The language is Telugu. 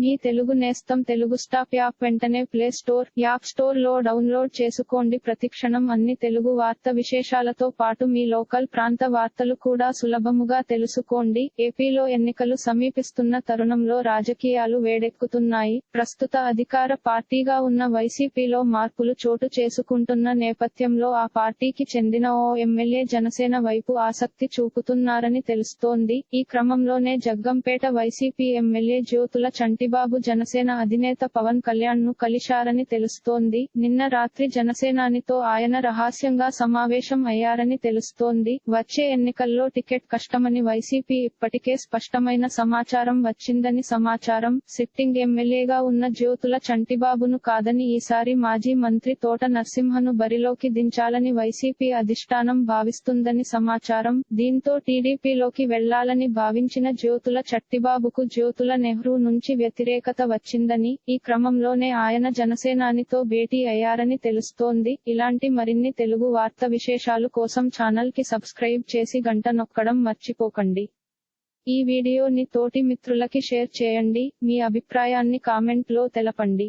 మీ తెలుగు నేస్తం తెలుగు స్టాప్ యాప్ వెంటనే ప్లే స్టోర్ యాప్ స్టోర్లో డౌన్లోడ్ చేసుకోండి. ప్రతిక్షణం అన్ని తెలుగు వార్త విశేషాలతో పాటు మీ లోకల్ ప్రాంత వార్తలు కూడా సులభముగా తెలుసుకోండి. ఏపీలో ఎన్నికలు సమీపిస్తున్న తరుణంలో రాజకీయాలు వేడెక్కుతున్నాయి. ప్రస్తుత అధికార పార్టీగా ఉన్న వైసీపీలో మార్పులు చోటు చేసుకుంటున్న నేపథ్యంలో ఆ పార్టీకి చెందిన ఓ ఎమ్మెల్యే జనసేన వైపు ఆసక్తి చూపుతున్నారని తెలుస్తోంది. ఈ క్రమంలోనే జగ్గంపేట వైసీపీ ఎమ్మెల్యే జ్యోతుల చంటి చంటిబాబు జనసేన అధినేత పవన్ కళ్యాణ్ను కలిశారని తెలుస్తోంది. నిన్న రాత్రి జనసేనానితో ఆయన రహస్యంగా సమావేశం అయ్యారని తెలుస్తోంది. వచ్చే ఎన్నికల్లో టికెట్ కష్టమని వైసీపీ ఇప్పటికే స్పష్టమైన సమాచారం వచ్చిందని సమాచారం. సిట్టింగ్ ఎమ్మెల్యేగా ఉన్న జ్యోతుల చంటిబాబును కాదని ఈసారి మాజీ మంత్రి తోట నరసింహను బరిలోకి దించాలని వైసీపీ అధిష్టానం భావిస్తుందని సమాచారం. దీంతో టీడీపీలోకి వెళ్ళాలని భావించిన జ్యోతుల చట్టిబాబుకు జ్యోతుల నెహ్రూ నుంచి వ్యతిరేకత వచ్చిందని ఈ క్రమంలోనే ఆయన జనసేనానితో భేటీ అయ్యారని తెలుస్తోంది. ఇలాంటి మరిన్ని తెలుగు వార్త విశేషాలు కోసం ఛానల్కి సబ్స్క్రైబ్ చేసి గంట నొక్కడం మర్చిపోకండి. ఈ వీడియోని తోటి మిత్రులకి షేర్ చేయండి. మీ అభిప్రాయాన్ని కామెంట్లో తెలపండి.